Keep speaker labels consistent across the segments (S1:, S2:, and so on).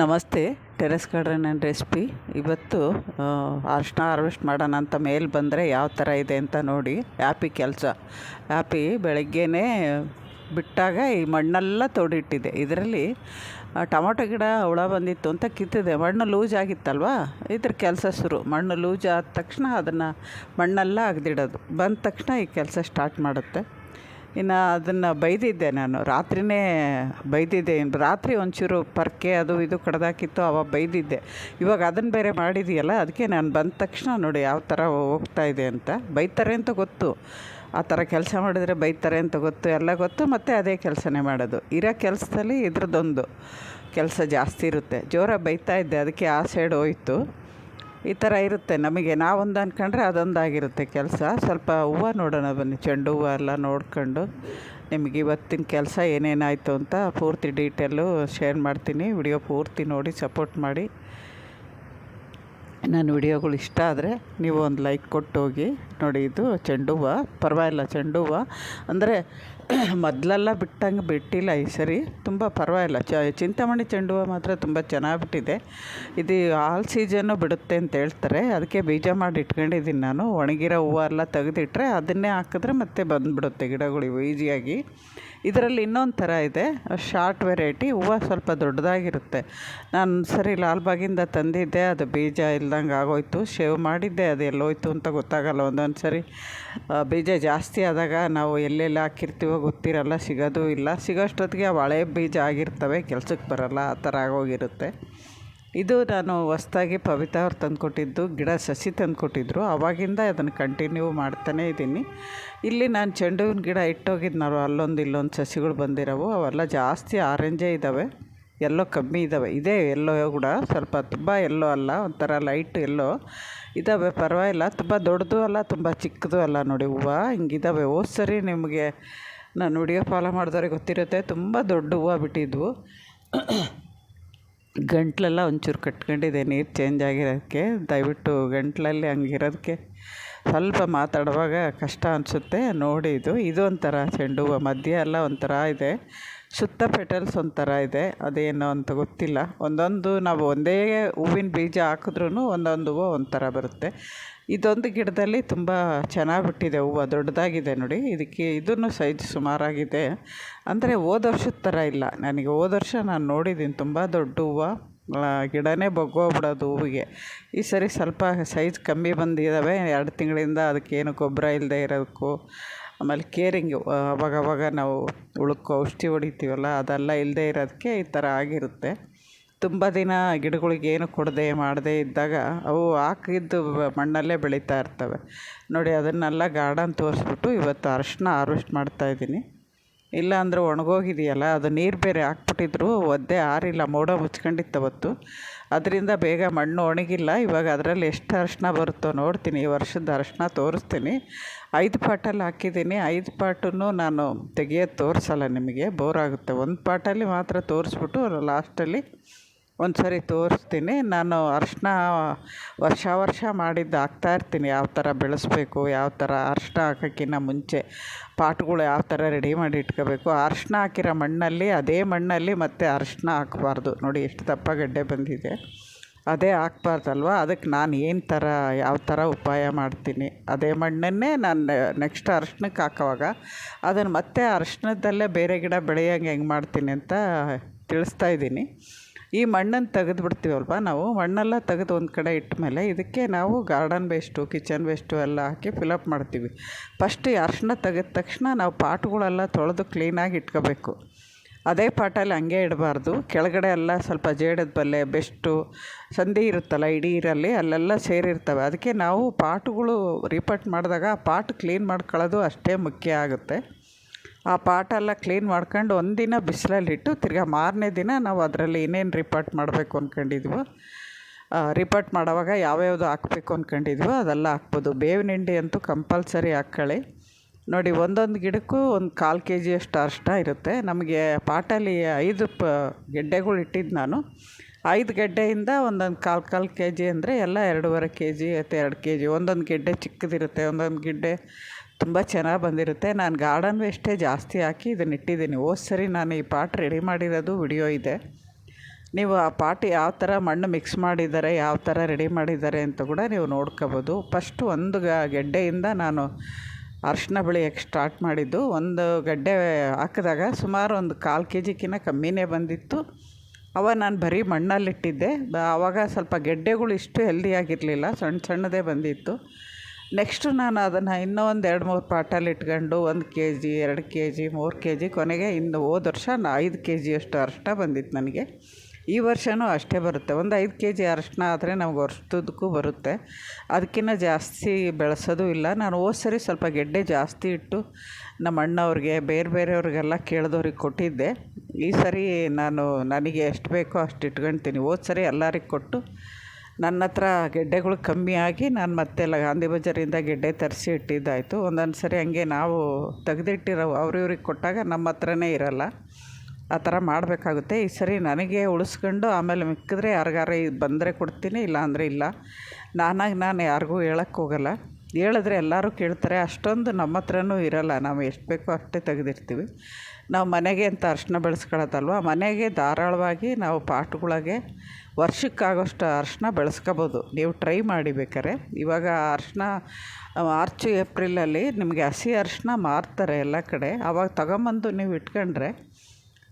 S1: ನಮಸ್ತೆ, terrace garden and recipe. ಇವತ್ತು ಅರಿಶಿನ ಹಾರ್ವೆಸ್ಟ್ ಮಾಡೋಣ ಅಂತ ಮೇಲೆ ಬಂದರೆ ಯಾವ ಥರ ಇದೆ ಅಂತ ನೋಡಿ. ಆ್ಯಪಿ ಕೆಲಸ. ಆ್ಯಪಿ ಬೆಳಗ್ಗೆನೇ ಬಿಟ್ಟಾಗ ಈ ಮಣ್ಣೆಲ್ಲ ತೋಡಿಟ್ಟಿದೆ. ಇದರಲ್ಲಿ ಟೊಮೊಟೊ ಗಿಡ ಹುಳ ಬಂದಿತ್ತು ಅಂತ ಕಿತ್ತಿದೆ. ಮಣ್ಣು ಲೂಸ್ ಆಗಿತ್ತಲ್ವ? ಇದ್ರ ಕೆಲಸ ಶುರು. ಮಣ್ಣು ಲೂಸ್ ಆದ ತಕ್ಷಣ ಅದನ್ನು ಮಣ್ಣೆಲ್ಲ ಅಗ್ದಿಡೋದು ಬಂದ ತಕ್ಷಣ ಈ ಕೆಲಸ ಸ್ಟಾರ್ಟ್ ಮಾಡುತ್ತೆ. ಇನ್ನು ಅದನ್ನು ಬೈದಿದ್ದೆ ನಾನು. ರಾತ್ರಿಯೇ ಬೈದಿದ್ದೆ. ಇನ್ನು ರಾತ್ರಿ ಒಂಚೂರು ಪರ್ಕೆ ಅದು ಇದು ಕಡ್ದಾಕಿತ್ತು, ಅವಾಗ ಬೈದಿದ್ದೆ. ಇವಾಗ ಅದನ್ನು ಬೇರೆ ಮಾಡಿದೆಯಲ್ಲ, ಅದಕ್ಕೆ ನಾನು ಬಂದ ತಕ್ಷಣ ನೋಡಿ ಯಾವ ಥರ ಹೋಗ್ತಾ ಇದೆ ಅಂತ. ಬೈತಾರೆ ಅಂತ ಗೊತ್ತು. ಆ ಥರ ಕೆಲಸ ಮಾಡಿದರೆ ಬೈತಾರೆ ಅಂತ ಗೊತ್ತು, ಎಲ್ಲ ಗೊತ್ತು, ಮತ್ತು ಅದೇ ಕೆಲಸನೇ ಮಾಡೋದು. ಇರೋ ಕೆಲಸದಲ್ಲಿ ಇದ್ರದ್ದೊಂದು ಕೆಲಸ ಜಾಸ್ತಿ ಇರುತ್ತೆ. ಜೋರಾಗಿ ಬೈತಾ ಇದ್ದೆ, ಅದಕ್ಕೆ ಆ ಸೈಡ್ ಹೋಯ್ತು. ಈ ಥರ ಇರುತ್ತೆ ನಮಗೆ. ನಾವೊಂದು ಅಂದ್ಕೊಂಡ್ರೆ ಅದೊಂದಾಗಿರುತ್ತೆ ಕೆಲಸ. ಸ್ವಲ್ಪ ಹೂವು ನೋಡೋಣ ಬನ್ನಿ. ಚೆಂಡು ಹೂವು ಎಲ್ಲ ನೋಡ್ಕೊಂಡು ನಿಮಗೆ ಇವತ್ತಿನ ಕೆಲಸ ಏನೇನಾಯಿತು ಅಂತ ಪೂರ್ತಿ ಡೀಟೇಲು ಶೇರ್ ಮಾಡ್ತೀನಿ. ವಿಡಿಯೋ ಪೂರ್ತಿ ನೋಡಿ ಸಪೋರ್ಟ್ ಮಾಡಿ. ನನ್ನ ವಿಡಿಯೋಗಳು ಇಷ್ಟ ಆದರೆ ನೀವು ಒಂದು ಲೈಕ್ ಕೊಟ್ಟು ಹೋಗಿ. ನೋಡಿ, ಇದು ಚೆಂಡು ಹೂವು. ಪರವಾಗಿಲ್ಲ, ಚೆಂಡು ಹೂವು. ಅಂದರೆ ಮೊದಲೆಲ್ಲ ಬಿಟ್ಟಂಗೆ ಬಿಟ್ಟಿಲ್ಲ ಈ ಸರಿ. ತುಂಬ ಪರವಾಗಿಲ್ಲ. ಚ, ಚಿಂತಾಮಣಿ ಚೆಂಡು ಹೂವು ಮಾತ್ರ ತುಂಬ ಚೆನ್ನಾಗಿ ಬಿಟ್ಟಿದೆ ಇದು ಆಲ್ ಸೀಸನ್ನು ಬಿಡುತ್ತೆ ಅಂತ ಹೇಳ್ತಾರೆ. ಅದಕ್ಕೆ ಬೀಜ ಮಾಡಿ ಇಟ್ಕೊಂಡಿದ್ದೀನಿ ನಾನು. ಒಣಗಿರೋ ಹೂವು ಎಲ್ಲ ತೆಗೆದಿಟ್ರೆ ಅದನ್ನೇ ಹಾಕಿದ್ರೆ ಮತ್ತೆ ಬಂದುಬಿಡುತ್ತೆ ಗಿಡಗಳು ಇವು ಈಸಿಯಾಗಿ. ಇದರಲ್ಲಿ ಇನ್ನೊಂದು ಥರ ಇದೆ. Short variety. ಹೂವು ಸ್ವಲ್ಪ ದೊಡ್ಡದಾಗಿರುತ್ತೆ. ನಾನು ಸರಿ ಲಾಲ್ಬಾಗಿಂದ ತಂದಿದ್ದೆ. ಅದು ಬೀಜ ಇಲ್ದಂಗೆ ಆಗೋಯ್ತು. ಶೇವ್ ಮಾಡಿದ್ದೆ. ಅದು ಎಲ್ಲೋಯ್ತು ಅಂತ ಗೊತ್ತಾಗಲ್ಲ. ಒಂದೊಂದು ಸರಿ ಬೀಜ ಜಾಸ್ತಿ ಆದಾಗ ನಾವು ಎಲ್ಲೆಲ್ಲಿ ಹಾಕಿರ್ತೀವೋ ಗೊತ್ತಿರಲ್ಲ. ಸಿಗೋದು ಇಲ್ಲ. ಸಿಗೋಷ್ಟೊತ್ತಿಗೆ ಅವು ಹಳೆ ಬೀಜ ಆಗಿರ್ತವೆ. ಕೆಲ್ಸಕ್ಕೆ ಬರೋಲ್ಲ. ಆ ಥರ ಆಗೋಗಿರುತ್ತೆ. ಇದು ನಾನು ಹೊಸ್ದಾಗಿ ಪವಿತಾ ಅವ್ರು ತಂದುಕೊಟ್ಟಿದ್ದು, ಗಿಡ ಸಸಿ ತಂದುಕೊಟ್ಟಿದ್ರು. ಆವಾಗಿಂದ ಅದನ್ನು ಕಂಟಿನ್ಯೂ ಮಾಡ್ತಾನೇ ಇದ್ದೀನಿ. ಇಲ್ಲಿ ನಾನು ಚೆಂಡು ಹೂವಿನ ಗಿಡ ಇಟ್ಟೋಗಿದ್ನಲ್ವ, ಅಲ್ಲೊಂದು ಇಲ್ಲೊಂದು ಸಸಿಗಳು ಬಂದಿರೋವು. ಅವೆಲ್ಲ ಜಾಸ್ತಿ ಆರೆಂಜೇ ಇದ್ದಾವೆ ಎಲ್ಲೋ ಕಮ್ಮಿ ಇದ್ದಾವೆ ಇದೇ ಎಲ್ಲೋ ಕೂಡ, ಸ್ವಲ್ಪ ತುಂಬ ಎಲ್ಲೋ ಅಲ್ಲ, ಒಂಥರ ಲೈಟ್ ಎಲ್ಲೋ ಇದ್ದಾವೆ ಪರವಾಗಿಲ್ಲ, ತುಂಬ ದೊಡ್ಡದು ಅಲ್ಲ, ತುಂಬ ಚಿಕ್ಕದು ಅಲ್ಲ ನೋಡಿ ಹೂವು ಹಿಂಗಿದ್ದಾವೆ ಓ ಸರಿ ನಿಮಗೆ ನಾನು ವಿಡಿಯೋ ಫಾಲೋ ಮಾಡಿದವ್ರಿಗೆ ಗೊತ್ತಿರುತ್ತೆ, ತುಂಬ ದೊಡ್ಡ ಹೂವು ಬಿಟ್ಟಿದ್ವು. ಗಂಟ್ಲೆಲ್ಲ ಒಂಚೂರು ಕಟ್ಕೊಂಡಿದೆ, ನೀರು ಚೇಂಜ್ ಆಗಿರೋದಕ್ಕೆ. ದಯವಿಟ್ಟು ಗಂಟ್ಲಲ್ಲಿ ಹಂಗಿರೋದಕ್ಕೆ. ಸ್ವಲ್ಪ ಮಾತಾಡುವಾಗ ಕಷ್ಟ ಅನಿಸುತ್ತೆ. ನೋಡಿ ಇದು ಇದು ಒಂಥರ ಚೆಂಡು ಹೂವು. ಮಧ್ಯ ಎಲ್ಲ ಒಂಥರ ಇದೆ. ಸುತ್ತ ಪೆಟಲ್ಸ್ ಒಂಥರ ಇದೆ. ಅದೇನೋ ಅಂತ ಗೊತ್ತಿಲ್ಲ. ಒಂದೊಂದು ನಾವು ಒಂದೇ ಹೂವಿನ ಬೀಜ ಹಾಕಿದ್ರೂ ಒಂದೊಂದು ಹೂವು ಒಂಥರ ಬರುತ್ತೆ. ಇದೊಂದು ಗಿಡದಲ್ಲಿ ತುಂಬ ಚೆನ್ನಾಗಿ ಬಿಟ್ಟಿದೆ ಹೂವು. ದೊಡ್ಡದಾಗಿದೆ ನೋಡಿ. ಇದಕ್ಕೆ ಇದನ್ನು ಸೈಜ್ ಸುಮಾರಾಗಿದೆ. ಅಂದರೆ ಹೋದ ವರ್ಷದ ಥರ ಇಲ್ಲ. ನನಗೆ ಹೋದ ವರ್ಷ ನಾನು ನೋಡಿದ್ದೀನಿ ತುಂಬ ದೊಡ್ಡ ಹೂವು. ಗಿಡನೇ ಬಗ್ಗೋಗ್ಬಿಡೋದು ಹೂವಿಗೆ. ಈ ಸರಿ ಸ್ವಲ್ಪ ಸೈಜ್ ಕಮ್ಮಿ ಬಂದಿದ್ದಾವೆ ಎರಡು ತಿಂಗಳಿಂದ ಅದಕ್ಕೇನು ಗೊಬ್ಬರ ಇಲ್ಲದೆ ಇರೋದಕ್ಕೂ. ಆಮೇಲೆ ಕೇರಿಂಗು ಅವಾಗವಾಗ ನಾವು ಉಳುಕು ಔಷಧಿ ಹೊಡಿತೀವಲ್ಲ, ಅದೆಲ್ಲ ಇಲ್ಲದೆ ಇರೋದಕ್ಕೆ ಈ ಥರ ಆಗಿರುತ್ತೆ. ತುಂಬ ದಿನ ಗಿಡಗಳಿಗೆ ಏನು ಕೊಡದೆ ಮಾಡದೆ ಇದ್ದಾಗ ಅವು ಹಾಕಿದ್ದು ಮಣ್ಣಲ್ಲೇ ಬೆಳೀತಾ ಇರ್ತವೆ. ನೋಡಿ, ಅದನ್ನೆಲ್ಲ ಗಾರ್ಡನ್ ತೋರಿಸ್ಬಿಟ್ಟು ಇವತ್ತು ಅರಿಶ್ಣ ಹಾರ್ವೆಸ್ಟ್ ಮಾಡ್ತಾಯಿದ್ದೀನಿ ಇಲ್ಲ ಅಂದರೆ ಒಣಗೋಗಿದೆಯಲ್ಲ, ಅದು ನೀರು ಬೇರೆ ಹಾಕ್ಬಿಟ್ಟಿದ್ರು, ಒದ್ದೆ ಆರಿಲ್ಲ, ಮೋಡ ಮುಚ್ಕೊಂಡಿತ್ತು ಅವತ್ತು. ಅದರಿಂದ ಬೇಗ ಮಣ್ಣು ಒಣಗಿಲ್ಲ, ಇವಾಗ ಅದರಲ್ಲಿ ಎಷ್ಟು ಅರಿಶಿನ ಬರುತ್ತೋ ನೋಡ್ತೀನಿ, ಈ ವರ್ಷದ ಅರಿಶಿನ ತೋರಿಸ್ತೀನಿ. ಐದು ಪಾಟಲ್ಲಿ ಹಾಕಿದ್ದೀನಿ, ಐದು ಪಾಟನ್ನು ನಾನು ತೆಗಿಯೋದು ತೋರಿಸಲ್ಲ ನಿಮಗೆ, ಬೋರ್ ಆಗುತ್ತೆ. ಒಂದು ಪಾಟಲ್ಲಿ ಮಾತ್ರ ತೋರಿಸ್ಬಿಟ್ಟು, ಲಾಸ್ಟಲ್ಲಿ ಒಂದು ಸರಿ ತೋರಿಸ್ತೀನಿ. ನಾನು ಅರಿಶಿನ ವರ್ಷ ವರ್ಷ ಮಾಡಿದ್ದು ಹಾಕ್ತಾಯಿರ್ತೀನಿ ಯಾವ ಥರ ಬೆಳೆಸ್ಬೇಕು, ಯಾವ ಥರ ಅರಿಶಿನ ಹಾಕೋಕ್ಕಿಂತ ಮುಂಚೆ ಪಾಟ್ಗಳು ಯಾವ ಥರ ರೆಡಿ ಮಾಡಿ ಇಟ್ಕೋಬೇಕು. ಅರಿಶಿನ ಹಾಕಿರೋ ಮಣ್ಣಲ್ಲಿ, ಅದೇ ಮಣ್ಣಲ್ಲಿ ಮತ್ತೆ ಅರಿಶಿನ ಹಾಕಬಾರ್ದು. ನೋಡಿ ಎಷ್ಟು ದಪ್ಪ ಗಡ್ಡೆ ಬಂದಿದೆ. ಅದೇ ಹಾಕ್ಬಾರ್ದಲ್ವ? ಅದಕ್ಕೆ ನಾನು ಏನು ಥರ, ಯಾವ ಥರ ಉಪಾಯ ಮಾಡ್ತೀನಿ? ಅದೇ ಮಣ್ಣನ್ನೇ ನಾನು ನೆಕ್ಸ್ಟ್ ಅರಿಶಿನಕ್ಕೆ ಹಾಕೋವಾಗ ಅದನ್ನು ಮತ್ತೆ ಅರಿಶಿನದಲ್ಲೇ ಬೇರೆ ಗಿಡ ಬೆಳೆಯೋಂಗೆ ಹೆಂಗೆ ಮಾಡ್ತೀನಿ ಅಂತ ತಿಳಿಸ್ತಾ ಇದ್ದೀನಿ. ಈ ಮಣ್ಣನ್ನು ತೆಗೆದು ಬಿಡ್ತೀವಲ್ವ ನಾವು? ಮಣ್ಣೆಲ್ಲ ತೆಗೆದು ಒಂದು ಕಡೆ ಇಟ್ಟ ಮೇಲೆ ಇದಕ್ಕೆ ನಾವು ಗಾರ್ಡನ್ ವೇಸ್ಟು, ಕಿಚನ್ ವೇಸ್ಟು ಎಲ್ಲ ಹಾಕಿ ಫಿಲಪ್ ಮಾಡ್ತೀವಿ. ಫಸ್ಟ್ ಈ ಅರಿಶಿನ ತೆಗೆದ ತಕ್ಷಣ ನಾವು ಪಾಟ್ಗಳೆಲ್ಲ ತೊಳೆದು ಕ್ಲೀನಾಗಿ ಇಟ್ಕೋಬೇಕು. ಅದೇ ಪಾಟಲ್ಲಿ ಹಂಗೆ ಇಡಬಾರ್ದು. ಕೆಳಗಡೆ ಎಲ್ಲ ಸ್ವಲ್ಪ ಜೇಡದ ಬಲ್ಲೆ ಬೆಸ್ಟು, ಸಂಧಿ ಇರುತ್ತಲ್ಲ ಇಡೀ ಇರಲ್ಲಿ ಅಲ್ಲೆಲ್ಲ ಸೇರಿರ್ತವೆ. ಅದಕ್ಕೆ ನಾವು ಪಾಟ್ಗಳು ರಿಪಟ್ ಮಾಡಿದಾಗ ಆ ಪಾಟ್ ಕ್ಲೀನ್ ಮಾಡ್ಕೊಳ್ಳೋದು ಅಷ್ಟೇ ಮುಖ್ಯ ಆಗುತ್ತೆ. ಆ ಪಾಟೆಲ್ಲ ಕ್ಲೀನ್ ಮಾಡ್ಕೊಂಡು ಒಂದಿನ ಬಿಸಿಲಲ್ಲಿಟ್ಟು ತಿರ್ಗಾ ಮಾರನೇ ದಿನ ನಾವು ಅದರಲ್ಲಿ ಏನೇನು ರಿಪೋರ್ಟ್ ಮಾಡಬೇಕು ಅಂದ್ಕೊಂಡಿದ್ವೋ ರಿಪೋರ್ಟ್ ಮಾಡೋವಾಗ ಯಾವ್ಯಾವುದು ಹಾಕ್ಬೇಕು ಅಂದ್ಕೊಂಡಿದ್ವೋ ಅದೆಲ್ಲ ಹಾಕ್ಬೋದು. ಬೇವಿನ ಹಿಂಡಿ ಅಂತೂ ಕಂಪಲ್ಸರಿ ಹಾಕ್ಕೊಳ್ಳಿ. ನೋಡಿ ಒಂದೊಂದು ಗಿಡಕ್ಕೂ ಒಂದು ಕಾಲು ಕೆ ಜಿಯಷ್ಟು ಅರ್ಷ್ಟ ಇರುತ್ತೆ. ನಮಗೆ ಪಾಟಲ್ಲಿ ಐದು ಪ, ಗೆಡ್ಡೆಗಳು ಇಟ್ಟಿದ್ದು ನಾನು. ಐದು ಗೆಡ್ಡೆಯಿಂದ ಒಂದೊಂದು ಕಾಲು ಕಾಲು ಕೆ ಜಿ ಅಂದರೆ ಎಲ್ಲ ಎರಡೂವರೆ ಕೆ ಜಿ ಅಥವಾ ಎರಡು ಕೆ ಜಿ ಒಂದೊಂದು ಗೆಡ್ಡೆ ಚಿಕ್ಕದಿರುತ್ತೆ, ಒಂದೊಂದು ಗೆಡ್ಡೆ ತುಂಬ ಚೆನ್ನಾಗಿ ಬಂದಿರುತ್ತೆ. ನಾನು ಗಾರ್ಡನ್ ವೇಸ್ಟೇ ಜಾಸ್ತಿ ಹಾಕಿ ಇದನ್ನ ಇಟ್ಟಿದ್ದೀನಿ. ಸರಿ, ನಾನು ಈ ಪಾಟ್ ರೆಡಿ ಮಾಡಿರೋದು ವಿಡಿಯೋ ಇದೆ. ನೀವು ಆ ಪಾಟ್ ಯಾವ ಥರ ಮಣ್ಣು ಮಿಕ್ಸ್ ಮಾಡಿದ್ದಾರೆ, ಯಾವ ಥರ ರೆಡಿ ಮಾಡಿದ್ದಾರೆ ಅಂತ ಕೂಡ ನೀವು ನೋಡ್ಕೋಬೋದು. ಫಸ್ಟ್ ಒಂದು ಗೆಡ್ಡೆಯಿಂದ ನಾನು ಅರಿಶಿನ ಬೆಳೆಯೋಕ್ಕೆ ಸ್ಟಾರ್ಟ್ ಮಾಡಿದ್ದು. ಒಂದು ಗಡ್ಡೆ ಹಾಕಿದಾಗ ಸುಮಾರು ಒಂದು ಕಾಲು ಕೆ ಜಿಕ್ಕಿನ ಕಮ್ಮಿನೇ ಬಂದಿತ್ತು. ಅವಾಗ ನಾನು ಬರೀ ಮಣ್ಣಲ್ಲಿಟ್ಟಿದ್ದೆ. ಆವಾಗ ಸ್ವಲ್ಪ ಗೆಡ್ಡೆಗಳು ಇಷ್ಟು ಹೆಲ್ದಿಯಾಗಿರಲಿಲ್ಲ ಸಣ್ಣ ಸಣ್ಣದೇ ಬಂದಿತ್ತು. ನೆಕ್ಸ್ಟು ನಾನು ಅದನ್ನು ಇನ್ನೂ ಒಂದು ಎರಡು ಮೂರು ಪಾಟಲ್ಲಿ ಇಟ್ಕೊಂಡು ಒಂದು ಕೆ ಜಿ ಎರಡು ಕೆ ಜಿ ಮೂರು ಕೆ ಜಿ ಕೊನೆಗೆ ಇನ್ನು ಹೋದ ವರ್ಷ ನಾ ಐದು ಕೆ ಜಿಯಷ್ಟು ಅರಿಶಿಣ ಬಂದಿತ್ತು ನನಗೆ. ಈ ವರ್ಷವೂ ಅಷ್ಟೇ ಬರುತ್ತೆ. ಒಂದು ಐದು ಕೆ ಜಿ ಅರಿಶಿಣ ಆದರೆ ನಮ್ಗೆ ವರ್ಷದುದ್ದಕ್ಕೂ ಬರುತ್ತೆ. ಅದಕ್ಕಿಂತ ಜಾಸ್ತಿ ಬೆಳೆಸೋದು ಇಲ್ಲ. ನಾನು ಹೋದ ಸರಿ ಸ್ವಲ್ಪ ಗೆಡ್ಡೆ ಜಾಸ್ತಿ ಇಟ್ಟು ನಮ್ಮ ಅಣ್ಣವ್ರಿಗೆ, ಬೇರೆ ಬೇರೆಯವ್ರಿಗೆಲ್ಲ ಕೇಳಿದವ್ರಿಗೆ ಕೊಟ್ಟಿದ್ದೆ. ಈ ಸರಿ ನಾನು, ನನಗೆ ಎಷ್ಟು ಬೇಕೋ ಅಷ್ಟು ಇಟ್ಕೊಳ್ತೀನಿ ಹೋದ ಸರಿ ಎಲ್ಲರಿಗೆ ಕೊಟ್ಟು ನನ್ನ ಹತ್ರ ಗೆಡ್ಡೆಗಳು ಕಮ್ಮಿ ಆಗಿ ನಾನು ಮತ್ತೆಲ್ಲ ಗಾಂಧಿ ಬಜಾರಿಂದ ಗೆಡ್ಡೆ ತರಿಸಿ ಇಟ್ಟಿದ್ದಾಯಿತು. ಒಂದೊಂದು ಸರಿ ಹಂಗೆ ನಾವು ತೆಗೆದಿಟ್ಟಿರೋ ಅವ್ರು ಇವ್ರಿಗೆ ಕೊಟ್ಟಾಗ ನಮ್ಮ ಹತ್ರನೇ ಇರೋಲ್ಲ. ಆ ಥರ ಮಾಡಬೇಕಾಗುತ್ತೆ. ಈ ಸರಿ ನನಗೆ ಉಳಿಸ್ಕೊಂಡು ಆಮೇಲೆ ಮಿಕ್ಕಿದ್ರೆ ಯಾರಿಗಾರ ಬಂದರೆ ಕೊಡ್ತೀನಿ ಇಲ್ಲ ಅಂದರೆ ಇಲ್ಲ. ನಾನಾಗಿ ನಾನು ಯಾರಿಗೂ ಹೇಳೋಕ್ಕೋಗಲ್ಲ. ಹೇಳಿದ್ರೆ ಎಲ್ಲರೂ ಕೇಳ್ತಾರೆ, ಅಷ್ಟೊಂದು ನಮ್ಮ ಹತ್ರನೂ ಇರೋಲ್ಲ, ನಾವು ಎಷ್ಟು ಬೇಕೋ ಅಷ್ಟೇ ತೆಗೆದಿರ್ತೀವಿ ನಾವು ಮನೆಗೆ ಅಂತ ಅರಿಶಿನ ಬೆಳೆಸ್ಕೊಳ್ಳೋದಲ್ವ, ಮನೆಗೆ ಧಾರಾಳವಾಗಿ ನಾವು ಪಾಟ್ಗಳಿಗೆ ವರ್ಷಕ್ಕಾಗೋಷ್ಟು ಅರಿಶಿನ ಬೆಳೆಸ್ಕೋಬೋದು. ನೀವು ಟ್ರೈ ಮಾಡಿ ಬೇಕಾರೆ ಇವಾಗ ಅರಿಶಿನ ಮಾರ್ಚ್, ಏಪ್ರಿಲಲ್ಲಿ ನಿಮಗೆ ಹಸಿ ಅರಿಶಿನ ಮಾರ್ತಾರೆ ಎಲ್ಲ ಕಡೆ. ಆವಾಗ ತಗೊಂಬಂದು ನೀವು ಇಟ್ಕೊಂಡ್ರೆ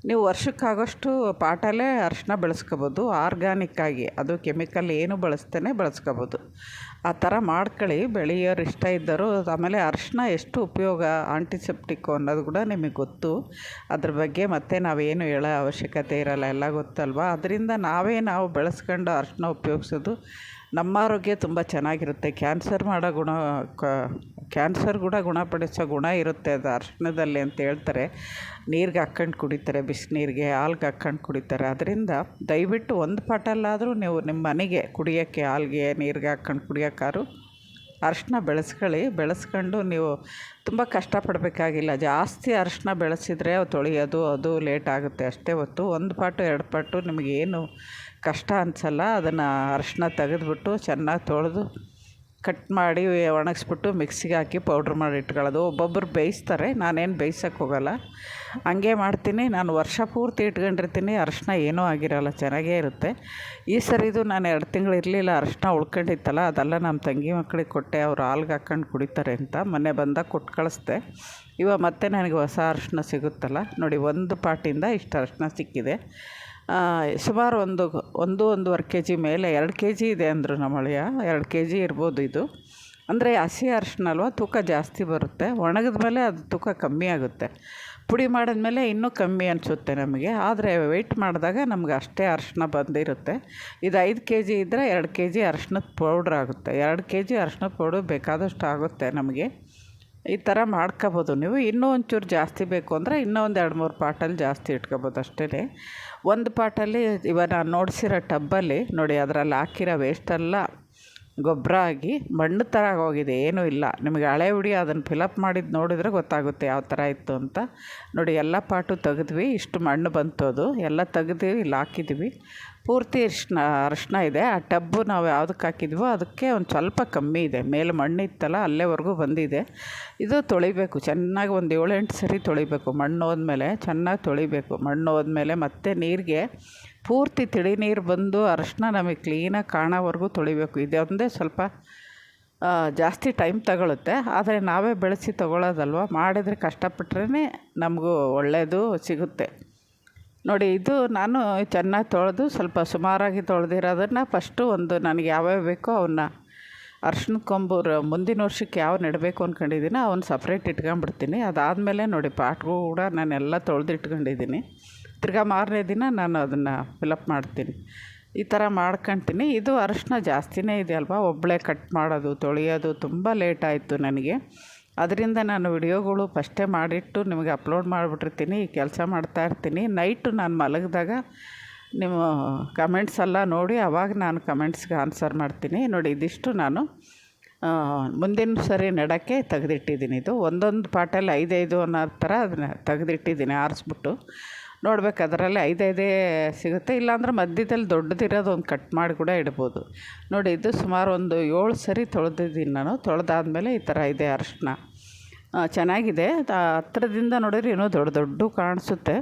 S1: ನೀವು ವರ್ಷಕ್ಕಾಗೋಷ್ಟು ಪಾಟಲ್ಲೇ ಅರಿಶಿನ ಬೆಳೆಸ್ಕೋಬೋದು, ಆರ್ಗ್ಯಾನಿಕ್ಕಾಗಿ. ಅದು ಕೆಮಿಕಲ್ ಏನು ಬಳಸ್ತೇನೆ ಬೆಳೆಸ್ಕೋಬೋದು. ಆ ಥರ ಮಾಡ್ಕೊಳ್ಳಿ. ಬೆಳೆಯೋರು ಇಷ್ಟ ಇದ್ದರು, ಆಮೇಲೆ ಅರಿಶಿನ ಎಷ್ಟು ಉಪಯೋಗ ಆಂಟಿಸೆಪ್ಟಿಕ್ಕು ಅನ್ನೋದು ಕೂಡ ನಿಮಗೆ ಗೊತ್ತು. ಅದ್ರ ಬಗ್ಗೆ ಮತ್ತೆ ನಾವೇನು ಹೇಳೋ ಅವಶ್ಯಕತೆ ಇರೋಲ್ಲ, ಎಲ್ಲ ಗೊತ್ತಲ್ವ? ಅದರಿಂದ ನಾವೇ ನಾವು ಬೆಳೆಸ್ಕೊಂಡು ಅರಿಶಿನ ಉಪಯೋಗ್ಸೋದು ನಮ್ಮ ಆರೋಗ್ಯ ತುಂಬ ಚೆನ್ನಾಗಿರುತ್ತೆ. ಕ್ಯಾನ್ಸರ್ ಮಾಡೋ ಗುಣ ಕ್ಯಾನ್ಸರ್ ಕೂಡ ಗುಣಪಡಿಸೋ ಗುಣ ಇರುತ್ತೆ ಅದು ಅರಿಶಿಣದಲ್ಲಿ ಅಂತ ಹೇಳ್ತಾರೆ. ನೀರಿಗೆ ಹಾಕ್ಕೊಂಡು ಕುಡಿತಾರೆ ಬಿಸಿನೀರಿಗೆ ಹಾಲ್ಗೆ ಹಾಕ್ಕೊಂಡು ಕುಡಿತಾರೆ. ಅದರಿಂದ ದಯವಿಟ್ಟು ಒಂದು ಪಾಟಲ್ಲಾದರೂ ನೀವು ನಿಮ್ಮ ಮನೆಗೆ ಕುಡಿಯೋಕ್ಕೆ ಹಾಲ್ಗೆ, ನೀರಿಗೆ ಹಾಕ್ಕೊಂಡು ಕುಡಿಯೋಕ್ಕಾದ್ರು ಅರಿಶಿನ ಬೆಳೆಸ್ಕೊಳ್ಳಿ. ಬೆಳೆಸ್ಕೊಂಡು ನೀವು ತುಂಬ ಕಷ್ಟಪಡಬೇಕಾಗಿಲ್ಲ. ಜಾಸ್ತಿ ಅರಿಶಿನ ಬೆಳೆಸಿದರೆ ತೊಳೆಯೋದು, ಅದು ಲೇಟ್ ಆಗುತ್ತೆ ಅಷ್ಟೇ ಹೊತ್ತು. ಒಂದು ಪಾಟು, ಎರಡು ಪಾಟು ನಿಮಗೇನು ಕಷ್ಟ ಅನಿಸಲ್ಲ, ಅದನ್ನು ಅರಿಶಿನ ತೆಗೆದ್ಬಿಟ್ಟು ಚೆನ್ನಾಗಿ ತೊಳೆದು ಕಟ್ ಮಾಡಿ ಒಣಗಿಸ್ಬಿಟ್ಟು ಮಿಕ್ಸಿಗೆ ಹಾಕಿ ಪೌಡ್ರ್ ಮಾಡಿ ಇಟ್ಕೊಳ್ಳೋದು. ಒಬ್ಬೊಬ್ಬರು ಬೇಯಿಸ್ತಾರೆ, ನಾನೇನು ಬೇಯ್ಸೋಕ್ಕೆ ಹೋಗಲ್ಲ. ಹಂಗೆ ಮಾಡ್ತೀನಿ, ನಾನು ವರ್ಷ ಪೂರ್ತಿ ಇಟ್ಕೊಂಡಿರ್ತೀನಿ ಅರಿಶಿನ ಏನೂ ಆಗಿರೋಲ್ಲ, ಚೆನ್ನಾಗೇ ಇರುತ್ತೆ. ಈ ಸರಿದು ನಾನು ಎರಡು ತಿಂಗಳು ಇರಲಿಲ್ಲ ಅರಿಶಿನ ಉಳ್ಕೊಂಡಿತ್ತಲ್ಲ, ಅದೆಲ್ಲ ನಮ್ಮ ತಂಗಿ ಮಕ್ಕಳಿಗೆ ಕೊಟ್ಟೆ, ಅವ್ರು ಹಾಲ್ಗೆ ಹಾಕ್ಕೊಂಡು ಕುಡಿತಾರೆ ಅಂತ. ಮೊನ್ನೆ ಬಂದಾಗ ಕೊಟ್ಟು ಕಳಿಸ್ದೆ. ಇವಾಗ ಮತ್ತೆ ನನಗೆ ಹೊಸ ಅರಿಶಿನ ಸಿಗುತ್ತಲ್ಲ, ನೋಡಿ ಒಂದು ಪಾಟಿಂದ ಇಷ್ಟು ಅರಿಶಿನ ಸಿಕ್ಕಿದೆ. ಸುಮಾರು ಒಂದು ಒಂದು, ಒಂದೂವರೆ ಕೆ ಜಿ ಮೇಲೆ, ಎರಡು ಕೆ ಜಿ ಇದೆ ಅಂದರು ನಮ್ಮ ಅಳಿಯ ಎರಡು ಕೆ ಜಿ ಇರ್ಬೋದು ಇದು. ಅಂದರೆ ಹಸಿ ಅರಿಶಿಣ ಅಲ್ವ, ತೂಕ ಜಾಸ್ತಿ ಬರುತ್ತೆ. ಒಣಗಿದ ಮೇಲೆ ಅದು ತೂಕ ಕಮ್ಮಿ ಆಗುತ್ತೆ. ಪುಡಿ ಮಾಡಿದ್ಮೇಲೆ ಇನ್ನೂ ಕಮ್ಮಿ ಅನಿಸುತ್ತೆ ನಮಗೆ. ಆದರೆ ವೆಯ್ಟ್ ಮಾಡಿದಾಗ ನಮ್ಗೆ ಅಷ್ಟೇ ಅರಿಶಿನ ಬಂದಿರುತ್ತೆ. ಇದು ಐದು ಕೆ ಜಿ ಇದ್ದರೆ ಎರಡು ಕೆ ಜಿ ಅರಿಶಿನದ ಪೌಡ್ರ್ ಆಗುತ್ತೆ. ಎರಡು ಕೆ ಜಿ ಅರಿಶಿನದ ಪೌಡ್ರ್ ಬೇಕಾದಷ್ಟು ಆಗುತ್ತೆ ನಮಗೆ. ಈ ಥರ ಮಾಡ್ಕೋಬೋದು ನೀವು. ಇನ್ನೂ ಒಂಚೂರು ಜಾಸ್ತಿ ಬೇಕು ಅಂದರೆ ಇನ್ನೂ ಒಂದು ಎರಡು ಮೂರು ಪಾಟಲ್ಲಿ ಜಾಸ್ತಿ ಇಟ್ಕೋಬೋದು ಅಷ್ಟೇ ಒಂದು ಪಾಟಲ್ಲಿ ಇವಾಗ ನಾನು ನೋಡಿಸಿರೋ ಟಬ್ಬಲ್ಲಿ ನೋಡಿ, ಅದರಲ್ಲಿ ಹಾಕಿರೋ ವೇಸ್ಟೆಲ್ಲ ಗೊಬ್ಬರ ಆಗಿ ಮಣ್ಣು ಥರ ಹೋಗಿದೆ ಏನೂ ಇಲ್ಲ. ನಿಮಗೆ ಹಳೆ ಹುಡಿ ಅದನ್ನು ಫಿಲಪ್ ಮಾಡಿದ್ದು ನೋಡಿದರೆ ಗೊತ್ತಾಗುತ್ತೆ ಯಾವ ಥರ ಇತ್ತು ಅಂತ. ನೋಡಿ, ಎಲ್ಲ ಪಾಟು ತೆಗೆದ್ವಿ. ಇಷ್ಟು ಮಣ್ಣು ಬಂತು ಅದು ಎಲ್ಲ ತೆಗೆದ್ವಿ ಇಲ್ಲಿ ಹಾಕಿದ್ವಿ ಪೂರ್ತಿ ಅರಿಶಿನ ಅರಿಶಿನ ಇದೆ. ಆ ಟಬ್ಬು ನಾವು ಯಾವುದಕ್ಕೆ ಹಾಕಿದ್ವೋ ಅದಕ್ಕೆ ಒಂದು ಸ್ವಲ್ಪ ಕಮ್ಮಿ ಇದೆ. ಮೇಲೆ ಮಣ್ಣು ಇತ್ತಲ್ಲ ಅಲ್ಲೇವರೆಗೂ ಬಂದಿದೆ. ಇದು ತೊಳಿಬೇಕು. ಚೆನ್ನಾಗಿ ಒಂದು ಏಳೆಂಟು ಸರಿ ತೊಳಿಬೇಕು. ಮಣ್ಣು ಹೋದ್ಮೇಲೆ ಚೆನ್ನಾಗಿ ತೊಳಿಬೇಕು. ಮಣ್ಣು ಹೋದ್ಮೇಲೆ ಮತ್ತೆ ನೀರಿಗೆ ಪೂರ್ತಿ ತಿಳಿ ನೀರು ಬಂದು ಅರಿಶಿನ ನಮಗೆ ಕ್ಲೀನಾಗಿ ಕಾಣೋವರೆಗೂ ತೊಳಿಬೇಕು. ಇದೊಂದೇ ಸ್ವಲ್ಪ ಜಾಸ್ತಿ ಟೈಮ್ ತಗೊಳುತ್ತೆ. ಆದರೆ ನಾವೇ ಬೆಳೆಸಿ ತೊಗೊಳ್ಳೋದಲ್ವ ಮಾಡಿದರೆ ಕಷ್ಟಪಟ್ರೇ ನಮಗೂ ಒಳ್ಳೆಯದು ಸಿಗುತ್ತೆ. ನೋಡಿ, ಇದು ನಾನು ಚೆನ್ನಾಗಿ ತೊಳೆದು ಸ್ವಲ್ಪ ಸುಮಾರಾಗಿ ತೊಳೆದಿರೋದನ್ನು ಫಸ್ಟು ಒಂದು ನನಗೆ ಯಾವ್ಯಾವ ಬೇಕೋ ಅವನ್ನ ಅರ್ಶಿನ ಕೊಂಬು ಮುಂದಿನ ವರ್ಷಕ್ಕೆ ಯಾವ ನೆಡಬೇಕು ಅಂದ್ಕೊಂಡಿದ್ದೀನಿ ಅವನ್ನ ಸಪ್ರೇಟ್ ಇಟ್ಕೊಂಡ್ಬಿಡ್ತೀನಿ. ಅದಾದಮೇಲೆ ನೋಡಿ ಪಾಟ್ಗೂ ಕೂಡ ನಾನೆಲ್ಲ ತೊಳೆದು ಇಟ್ಕೊಂಡಿದ್ದೀನಿ ತಿರ್ಗಾ ಮಾರನೇ ದಿನ ನಾನು ಅದನ್ನು ಫಿಲಪ್ ಮಾಡ್ತೀನಿ. ಈ ಥರ ಮಾಡ್ಕೊಳ್ತೀನಿ ಇದು ಅರಶಿನ ಜಾಸ್ತಿನೇ ಇದೆ ಅಲ್ವಾ ಒಬ್ಬಳೇ ಕಟ್ ಮಾಡೋದು, ತೊಳೆಯೋದು ತುಂಬ ಲೇಟ್ ಆಯಿತು ನನಗೆ. ಅದರಿಂದ ನಾನು ವಿಡಿಯೋಗಳು ಫಸ್ಟೇ ಮಾಡಿಟ್ಟು ನಿಮಗೆ ಅಪ್ಲೋಡ್ ಮಾಡಿಬಿಟ್ಟಿರ್ತೀನಿ ಕೆಲಸ ಮಾಡ್ತಾ ಇರ್ತೀನಿ. ನೈಟು ನಾನು ಮಲಗಿದಾಗ ನಿಮ್ಮ ಕಮೆಂಟ್ಸ್ ಎಲ್ಲ ನೋಡಿ ಅವಾಗ ನಾನು ಕಮೆಂಟ್ಸ್ಗೆ ಆನ್ಸರ್ ಮಾಡ್ತೀನಿ. ನೋಡಿ, ಇದಿಷ್ಟು ನಾನು ಮುಂದಿನ ಸರಿ ನೆಡೋಕ್ಕೆ ತೆಗೆದಿಟ್ಟಿದ್ದೀನಿ ಇದು. ಒಂದೊಂದು ಪಾಟಲ್ಲಿ ಐದೈದು ಅನ್ನೋ ಥರ ಅದನ್ನ ತೆಗೆದಿಟ್ಟಿದ್ದೀನಿ, ಆರಿಸ್ಬಿಟ್ಟು. ನೋಡ್ಬೇಕು, ಅದರಲ್ಲಿ ಐದೈದೇ ಸಿಗುತ್ತೆ. ಇಲ್ಲಾಂದ್ರೆ ಮಧ್ಯದಲ್ಲಿ ದೊಡ್ಡದಿರೋದು ಒಂದು ಕಟ್ ಮಾಡಿ ಕೂಡ ಇಡ್ಬೋದು. ನೋಡಿ, ಇದು ಸುಮಾರು ಒಂದು ಏಳು ಸರಿ ತೊಳೆದಿದ್ದೀನಿ ನಾನು. ತೊಳೆದಾದ್ಮೇಲೆ ಈ ಥರ ಇದೆ ಅರಶಿನ. ಚೆನ್ನಾಗಿದೆ. ಹತ್ತಿರದಿಂದ ನೋಡಿದ್ರೆ ಏನೋ ದೊಡ್ಡ ದೊಡ್ಡ ಕಾಣಿಸುತ್ತೆ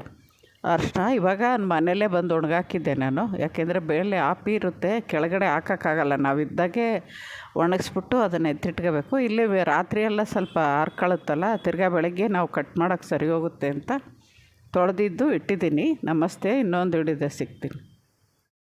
S1: ಅರಶಿನ. ಇವಾಗ ಮನೆಯಲ್ಲೇ ಬಂದು ಒಣಗಾಕಿದ್ದೆ ನಾನು. ಯಾಕೆಂದರೆ ಬೇಳೆ ಆಪಿ ಇರುತ್ತೆ, ಕೆಳಗಡೆ ಹಾಕೋಕ್ಕಾಗಲ್ಲ. ನಾವು ಇದ್ದಾಗೆ ಒಣಗಿಸ್ಬಿಟ್ಟು ಅದನ್ನು ಎತ್ತಿಟ್ಕೋಬೇಕು. ಇಲ್ಲಿ ರಾತ್ರಿ ಎಲ್ಲ ಸ್ವಲ್ಪ ಆರ್ಕೊಳುತ್ತಲ್ಲ, ತಿರ್ಗಾ ಬೆಳಗ್ಗೆ ನಾವು ಕಟ್ ಮಾಡೋಕ್ಕೆ ಸರಿ ಹೋಗುತ್ತೆ ಅಂತ. ತೊಳೆದಿದ್ದು ಇಟ್ಟಿದ್ದೀನಿ. ನಮಸ್ತೆ. ಇನ್ನೊಂದು ಹಿಡಿದೆ ಸಿಗ್ತೀನಿ.